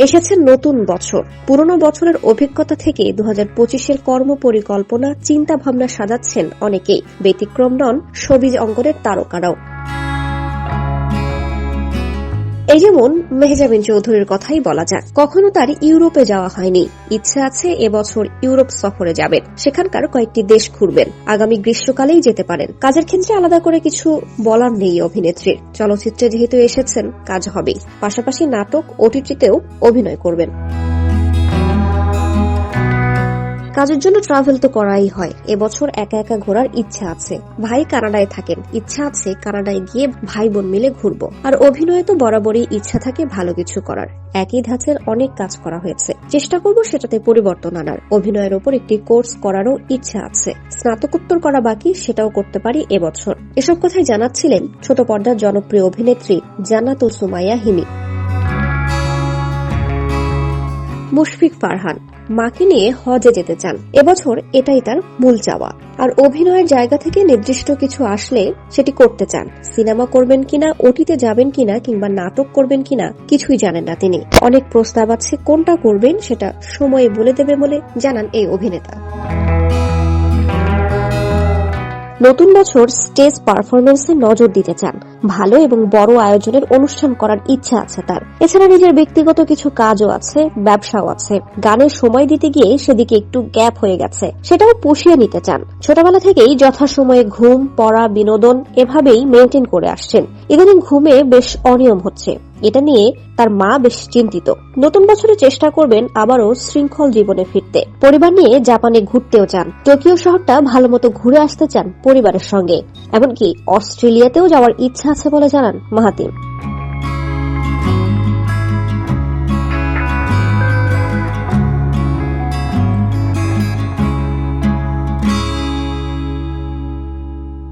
এসেছে নতুন বছর। পুরনো বছরের অভিজ্ঞতা থেকে দু হাজার পঁচিশের কর্মপরিকল্পনা চিন্তা ভাবনা সাজাচ্ছেন অনেকেই। ব্যতিক্রম নন, সবিজ অঙ্গনের তারকারাও। এই যেমন মেহজাবিন চৌধুরীর কথাই বলা যাক, কখনো তার ইউরোপে যাওয়া হয়নি। ইচ্ছে আছে এবছর ইউরোপ সফরে যাবেন, সেখানকার কয়েকটি দেশ ঘুরবেন। আগামী গ্রীষ্মকালেই যেতে পারেন। কাজের ক্ষেত্রে আলাদা করে কিছু বলার নেই অভিনেত্রীর। চলচ্চিত্রে যেহেতু এসেছেন, কাজ হবেই। পাশাপাশি নাটক, ওটিটিতেও অভিনয় করবেন। কাজের জন্য ট্রাভেল তো করাই হয়। এবছর একা একা ঘোরার ইচ্ছা আছে। ভাই কানাডায় থাকেন। ইচ্ছা আছে কানাডায় গিয়ে ভাই বোন মিলে ঘুরবো। আর অভিনয়ে তো বরাবরই ইচ্ছা থাকে ভালো কিছু করার। একই ধাঁচের অনেক কাজ করা হয়েছে। চেষ্টা করব সেটাতে পরিবর্তন আনার। অভিনয়ের ওপর একটি কোর্স করারও ইচ্ছা আছে। স্নাতকোত্তর করা বাকি, সেটাও করতে পারি এবছর। এসব কথাই জানাচ্ছিলেন ছোট পর্দার জনপ্রিয় অভিনেত্রী জান্নাত ও সুমাইয়া হিমি। মুশফিক ফারহান, মাকে নিয়ে হজে যেতে চান। এবছর এটাই তার মূল চাওয়া। আর অভিনয়ের জায়গা থেকে নির্দিষ্ট কিছু আসলে সেটি করতে চান। সিনেমা করবেন কিনা, ওটিতে যাবেন কিনা, কিংবা নাটক করবেন কিনা, কিছুই জানেন না তিনি। অনেক প্রস্তাব আছে, কোনটা করবেন সেটা সময়ে বলে দেবে বলে জানান এই অভিনেতা। নতুন বছর স্টেজ পারফরমেন্সে নজর দিতে চান। ভালো এবং বড় আয়োজনের অনুষ্ঠান করার ইচ্ছা আছে তার। এছাড়া নিজের ব্যক্তিগত কিছু কাজও আছে, ব্যবসাও আছে। গানের সময় দিতে গিয়ে সেদিকে একটু গ্যাপ হয়ে গেছে। সেটাও পুষিয়ে নিতে চান। ছোটবেলা থেকেই যথাসময়ে ঘুম, পড়া, বিনোদন এভাবেই মেনটেন করে আসছেন। ইদানিং ঘুমে বেশ অনিয়ম হচ্ছে। এটা নিয়ে তার মা বেশ চিন্তিত। নতুন বছরে চেষ্টা করবেন আবারও শৃঙ্খল জীবনে ফিরতে। পরিবার নিয়ে জাপানে ঘুরতেও চান। টোকিও শহরটা ভালো মতো ঘুরে আসতে চান পরিবারের সঙ্গে। এমনকি অস্ট্রেলিয়াতেও যাওয়ার ইচ্ছা আছে বলে জানান মাহাতিম